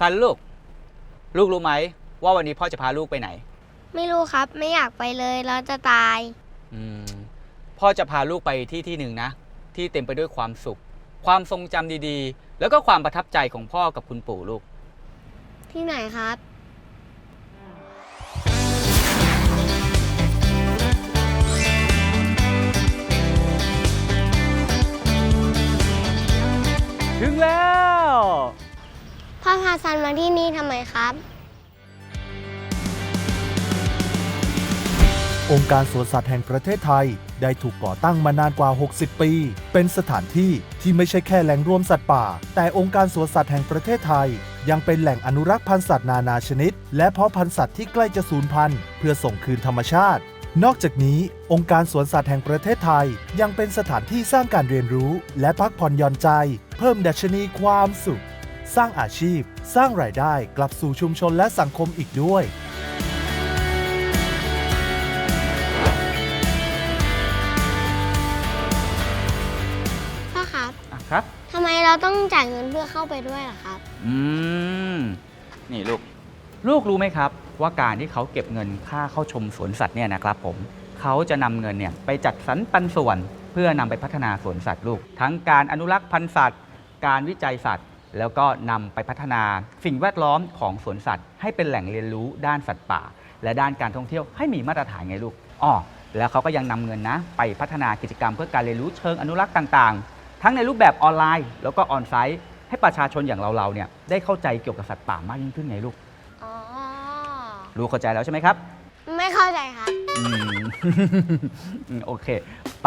ซันลูก ลูกรู้ไหม ว่าวันนี้พ่อจะพาลูกไปไหน ไม่รู้ครับ ไม่อยากไปเลยเราจะตาย อืมพ่อจะพาลูกไปที่ที่หนึ่งนะ ที่เต็มไปด้วยความสุข ความทรงจำดีๆ แล้วก็ความประทับใจของพ่อกับคุณปู่ลูก ที่ไหนครับ ถึงแล้ว พ่อพาซันมาที่นี่ทำไมครับ องค์การสวนสัตว์แห่งประเทศไทย ได้ถูกก่อตั้งมานานกว่า 60 ปี เป็นสถานที่ที่ไม่ใช่แค่แหล่งรวมสัตว์ป่า แต่องค์การสวนสัตว์แห่งประเทศไทย ยังเป็นแหล่งอนุรักษ์พันธุ์สัตว์นานาชนิด และเพาะพันธุ์สัตว์ที่ใกล้จะสูญพันธุ์เพื่อส่งคืนธรรมชาติ นอกจากนี้ องค์การสวนสัตว์แห่งประเทศไทย ยังเป็นสถานที่สร้างการเรียนรู้ และพักผ่อนหย่อนใจ เพิ่มดัชนีความสุข สร้างอาชีพ สร้างรายได้กลับสู่ชุมชนและสังคมอีกด้วย พ่อครับอะครับ ทำไมเราต้องจ่ายเงินเพื่อเข้าไปด้วยล่ะครับ อืม นี่ลูก ลูกรู้ไหมครับ ว่าการที่เขาเก็บเงินค่าเข้าชมสวนสัตว์เนี่ยนะครับผมเขาจะนำเงินเนี่ยไปจัดสรรปันส่วน เพื่อนำไปพัฒนาสวนสัตว์ลูก ทั้งการอนุรักษ์พันธุ์สัตว์ การวิจัยสัตว์ แล้วก็นำไปพัฒนาสิ่งแวดล้อมของสวนสัตว์ ให้เป็นแหล่งเรียนรู้ด้านสัตว์ป่า และด้านการท่องเที่ยวให้มีมาตรฐานไงลูกอ้อแล้วเขาก็ยังนำเงินนะ ไปพัฒนากิจกรรมเพื่อการเรียนรู้เชิงอนุรักษ์ต่างๆ ทั้งในรูปแบบออนไลน์ แล้วก็ออนไซต์ให้ประชาชนอย่างเราๆเนี่ยได้เข้าใจเกี่ยวกับสัตว์ป่ามากยิ่งขึ้นไงลูกอ๋อรู้เข้าใจแล้วใช่ไหมครับ ไม่เข้าใจครับ อืมอืมโอเคไป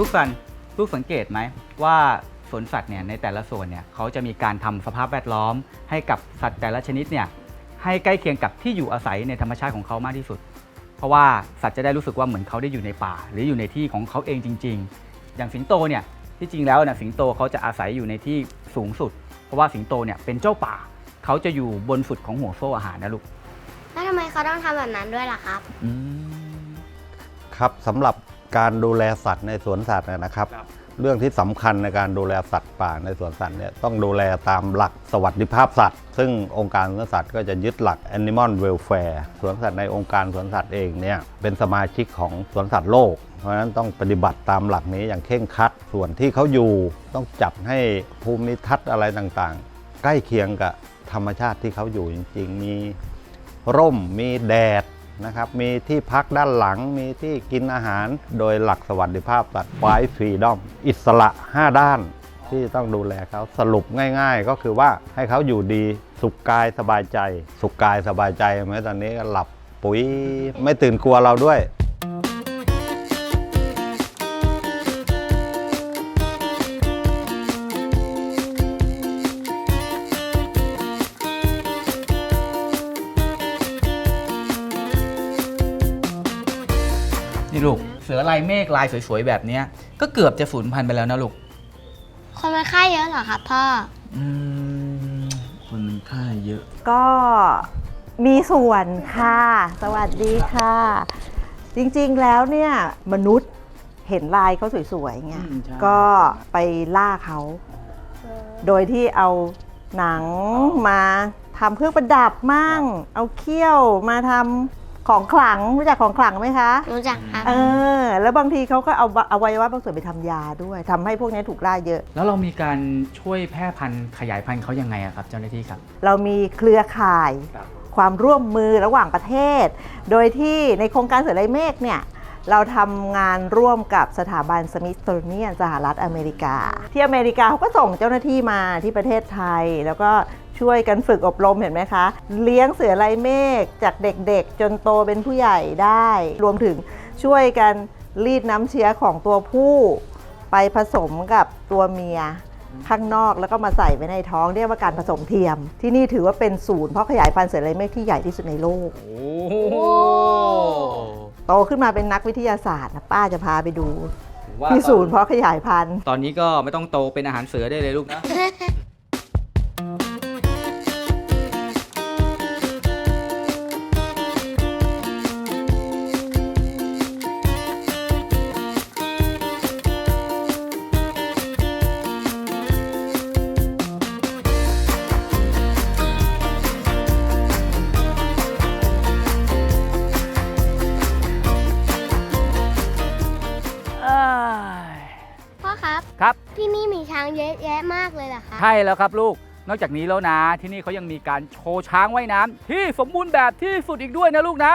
ทุกสันทุกสังเกตไหมว่าสวนสัตว์เนี่ยในแต่ละส่วนเนี่ยเขาจะมีการทำสภาพแวดล้อม ให้กับสัตว์แต่ละชนิดเนี่ยให้ใกล้เคียงกับที่อยู่อาศัยในธรรมชาติของเขามากที่สุด เพราะว่าสัตว์จะได้รู้สึกว่าเหมือนเขาได้อยู่ในป่า หรืออยู่ในที่ของเขาเองจริง ๆ อย่างสิงโตเนี่ยที่จริงแล้วเนี่ยสิงโตเขาจะอาศัยอยู่ในที่สูงสุด เพราะว่าสิงโตเนี่ยเป็นเจ้าป่าเขาจะอยู่บนสุดของห่วงโซ่อาหารนะลูกแล้วทำไมเขาต้องทำแบบนั้นด้วยล่ะครับอืมครับสำหรับ การดูแลสัตว์ในสวนสัตว์นะนะครับครับ เรื่องที่สำคัญในการดูแลสัตว์ป่าในสวนสัตว์เนี่ยต้องดูแลตามหลักสวัสดิภาพสัตว์ ซึ่งองค์การสวนสัตว์ก็จะยึดหลัก Animal Welfare สวนสัตว์ในองค์การสวนสัตว์เองเนี่ยเป็นสมาชิกของสวนสัตว์โลก เพราะฉะนั้นต้องปฏิบัติตามหลักนี้อย่างเคร่งครัด ส่วนที่เขาอยู่ต้องจัดให้ภูมิทัศน์อะไรต่างๆ ใกล้เคียงกับธรรมชาติที่เขาอยู่จริง ๆ มีร่มมีแดด นะครับ มีที่พักด้านหลัง มีที่กินอาหาร โดยหลักสวัสดิภาพสัตว์ไฟฟรีดอม อิสระ 5 ด้านที่ต้องดูแลเขาสรุปง่าย ๆ ก็คือว่าให้เขาอยู่ดีสุขกายสบายใจ สุขกายสบายใจไหมตอนนี้ก็หลับปุ๋ยไม่ตื่นกลัวเราด้วย นี่ลูก เสือลายเมฆลายสวยๆแบบเนี้ยก็เกือบจะสูญพันธุ์ไปแล้วนะลูก คนมันค่าเยอะเหรอครับพ่อ อืมคนมันค่าเยอะ ก็มีส่วนค่ะ สวัสดีค่ะ จริงๆแล้วเนี่ยมนุษย์เห็นลายเขาสวยๆไงอืมใช่ ก็ไปล่าเขา โดยที่เอาหนังมาทำเครื่องประดับมั่ง เอาเขี้ยวมาทำ ของขลังรู้จักของขลังไหมคะ รู้จักครับ เออ แล้วบางทีเขาก็เอาอวัยวะบางส่วนไปทำยาด้วยทำให้พวกนี้ถูกล่าเยอะ แล้วเรามีการช่วยแพร่พันธุ์ขยายพันธุ์เขายังไงอะครับ เจ้าหน้าที่ครับ เรามีเครือข่าย ครับ ความร่วมมือระหว่างประเทศ โดยที่ในโครงการเสือไรเมฆเนี่ย เราทำงานร่วมกับสถาบันสมิธโ n เนียนสหรัฐอเมริกา ที่อเมริกาเขาก็ส่งเจ้าหน้าที่มาที่ประเทศไทย แล้วก็ ช่วยกันฝึกอบรมเห็นไหมคะ เลี้ยงเสือไรเมฆจากเด็กๆ จนโตเป็นผู้ใหญ่ได้ รวมถึงช่วยกันรีดน้ำเชื้อของตัวผู้ ไปผสมกับตัวเมียข้างนอกแล้วก็มาใส่ไว้ในท้องเรียกว่าการผสมเทียม ที่นี่ถือว่าเป็นศูนย์เพาะขยายพันธุ์เสือไรเมฆที่ใหญ่ที่สุดในโลกโอ้โหโตขึ้นมาเป็นนักวิทยาศาสตร์นะป้าจะพาไปดู ว่าที่ศูนย์เพาะขยายพันธุ์ ตอนนี้ก็ไม่ต้องโตเป็นอาหารเสือได้เลยลูกนะะแยะมากเลยเหรอคะใช่แล้วครับลูก นอกจากนี้แล้วนะ ที่นี่เขายังมีการโชว์ช้างว่ายน้ำที่สมบูรณ์แบบที่สุดอีกด้วยนะลูกนะ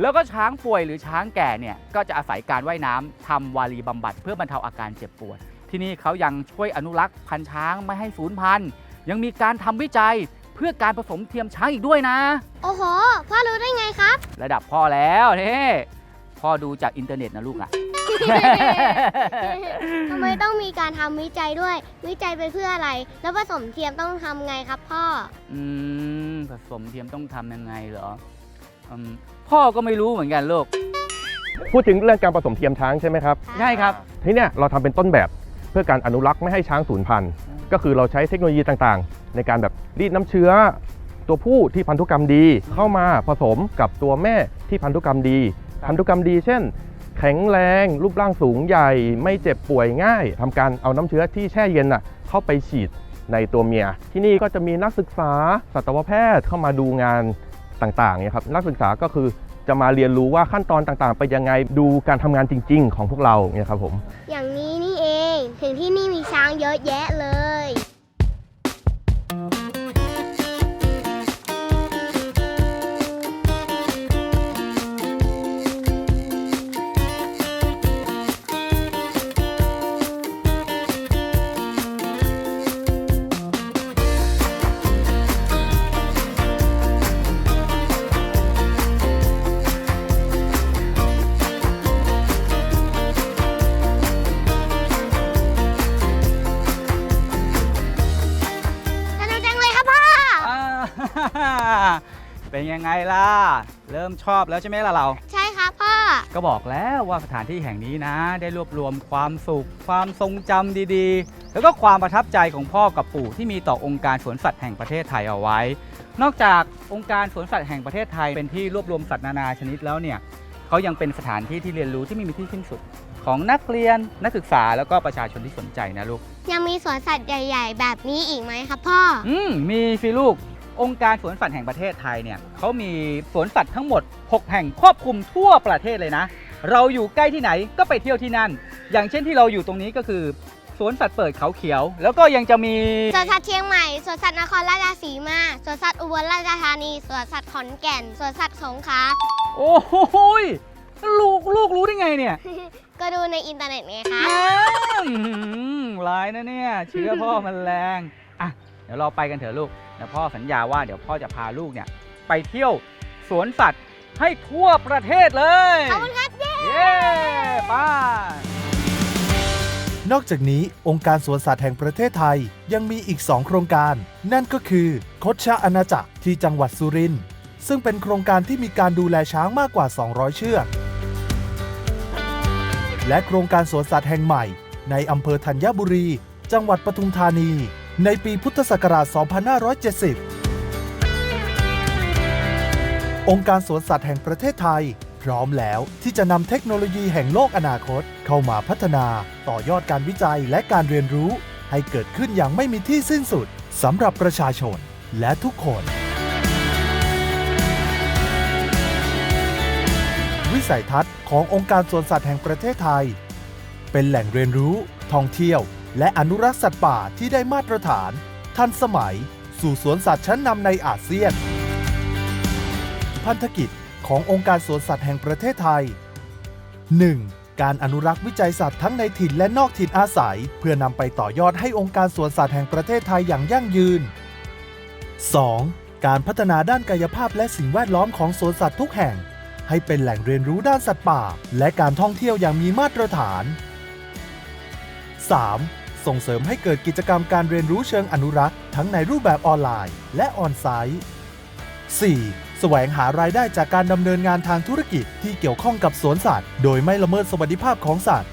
แล้วก็ช้างป่วยหรือช้างแก่เนี่ยก็จะอาศัยการว่ายน้ำทำวารีบำบัด เพื่อบรรเทาอาการเจ็บปวด ที่นี่เขายังช่วยอนุรักษ์พันธุ์ช้างไม่ให้สูญพันธุ์ยังมีการทำวิจัยเพื่อการผสมเทียมช้างอีกด้วยนะ โอ้โห พ่อรู้ได้ไงครับ ระดับพ่อแล้วนี่พ่อดูจากอินเทอร์เน็ตนะลูกอะ ทำไมต้องมีการทำวิจัยด้วย วิจัยไปเพื่ออะไร แล้วผสมเทียมต้องทำไงครับพ่อ อืมผสมเทียมต้องทำยังไงเหรออืมพ่อก็ไม่รู้เหมือนกันลูก พูดถึงเรื่องการผสมเทียมช้างใช่ไหมครับ ใช่ครับ ทีเนี้ยเราทำเป็นต้นแบบเพื่อการอนุรักษ์ไม่ให้ช้างสูญพันธุ์ ก็คือเราใช้เทคโนโลยีต่างๆ ในการแบบรีดน้ำเชื้อ ตัวผู้ที่พันธุกรรมดีเข้ามาผสมกับตัวแม่ที่พันธุกรรมดี พันธุกรรมดีเช่น แข็งแรง รูปร่างสูงใหญ่ ไม่เจ็บป่วยง่ายทำการเอาน้ำเชื้อที่แช่เย็นน่ะเข้าไปฉีดในตัวเมีย ที่นี่ก็จะมีนักศึกษาสัตวแพทย์เข้ามาดูงานต่างๆเนี่ยครับนักศึกษาก็คือจะมาเรียนรู้ว่าขั้นตอนต่างๆ ไปยังไงดูการทำงานจริง ๆ ของพวกเราเนี่ยครับผม อย่างนี้นี่เอง ถึงที่นี่มีช้างเยอะแยะเลย เป็นยังไงล่ะ เริ่มชอบแล้วใช่ไหมล่ะเรา ใช่ครับพ่อ ก็บอกแล้วว่าสถานที่แห่งนี้นะ ได้รวบรวมความสุข ความทรงจำดีๆ แล้วก็ความประทับใจของพ่อกับปู่ที่มีต่อองค์การสวนสัตว์แห่งประเทศไทยเอาไว้ นอกจากองค์การสวนสัตว์แห่งประเทศไทยเป็นที่รวบรวมสัตว์นานาชนิดแล้วเนี่ยเขายังเป็นสถานที่ที่เรียนรู้ที่ไม่มีที่สิ้นสุด ของนักเรียนนักศึกษาแล้วก็ประชาชนที่สนใจนะลูก ยังมีสวนสัตว์ใหญ่ ๆ แบบนี้อีกไหมครับพ่อ อืมมีสิลูก องค์การสวนสัตว์แห่งประเทศไทยเนี่ยเขามีสวนสัตว์ทั้งหมด 6 แห่งครอบคลุมทั่วประเทศเลยนะ เราอยู่ใกล้ที่ไหนก็ไปเที่ยวที่นั่น อย่างเช่นที่เราอยู่ตรงนี้ก็คือสวนสัตว์เปิดเขาเขียว แล้วก็ยังจะมีสวนสัตว์เชียงใหม่สวนสัตว์นครราชสีมาสวนสัตว์อุบลราชธานีสวนสัตว์ขอนแก่นสวนสัตว์สงขลาโอ้โหยลูกลูกรู้ได้ไงเนี่ยก็ดูในอินเทอร์เน็ตไงคะอืมร้ายนะเนี่ย เชื้อพ่อมันแรงอะ เดี๋ยวเราไปกันเถอะลูกเดี๋ยวพ่อสัญญาว่าเดี๋ยวพ่อจะพาลูกเนี่ยไปเที่ยวสวนสัตว์ให้ทั่วประเทศเลยขอบคุณครับเย้เย้ไป้านอกจากนี้องค์การสวนสัตว์แห่งประเทศไทยยังมีอีก 2 โครงการ นั่นก็คือคดชะอาณาจักรที่จังหวัดสุรินทร์ซึ่งเป็นโครงการที่มีการดูแลช้างมากกว่า 200 เชือก และโครงการสวนสัตว์แห่งใหม่ ในอำเภอธัญบุรี จังหวัดปทุมธานี ในปีพุทธศักราช 2570 องค์การสวนสัตว์แห่งประเทศไทย พร้อมแล้วที่จะนำเทคโนโลยีแห่งโลกอนาคต เข้ามาพัฒนาต่อยอดการวิจัยและการเรียนรู้ ให้เกิดขึ้นอย่างไม่มีที่สิ้นสุดสำหรับประชาชนและทุกคน วิสัยทัศน์ขององค์การสวนสัตว์แห่งประเทศไทย เป็นแหล่งเรียนรู้ ท่องเที่ยว และอนุรักษ์สัตว์ป่าที่ได้มาตรฐาน ทันสมัย สู่สวนสัตว์ชั้นนำในอาเซียน พันธกิจขององค์การสวนสัตว์แห่งประเทศไทย 1. การอนุรักษ์วิจัยสัตว์ทั้งในถิ่นและนอกถิ่นอาศัย เพื่อนำไปต่อยอดให้องค์การสวนสัตว์แห่งประเทศไทยอย่างยั่งยืน 2. การพัฒนาด้านกายภาพและสิ่งแวดล้อมของสวนสัตว์ทุกแห่ง ให้เป็นแหล่งเรียนรู้ด้านสัตว์ป่า และการท่องเที่ยวอย่างมีมาตรฐาน 3. ส่งเสริมให้เกิดกิจกรรมการเรียนรู้เชิงอนุรักษ์ ทั้งในรูปแบบออนไลน์ และออนไซต์ 4. แสวงหารายได้จากการดำเนินงานทางธุรกิจที่เกี่ยวข้องกับสวนสัตว์ โดยไม่ละเมิดสวัสดิภาพของสัตว์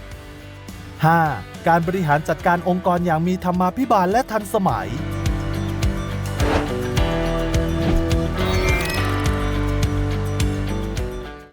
5. การบริหารจัดการองค์กรอย่างมีธรรมาภิบาลและทันสมัย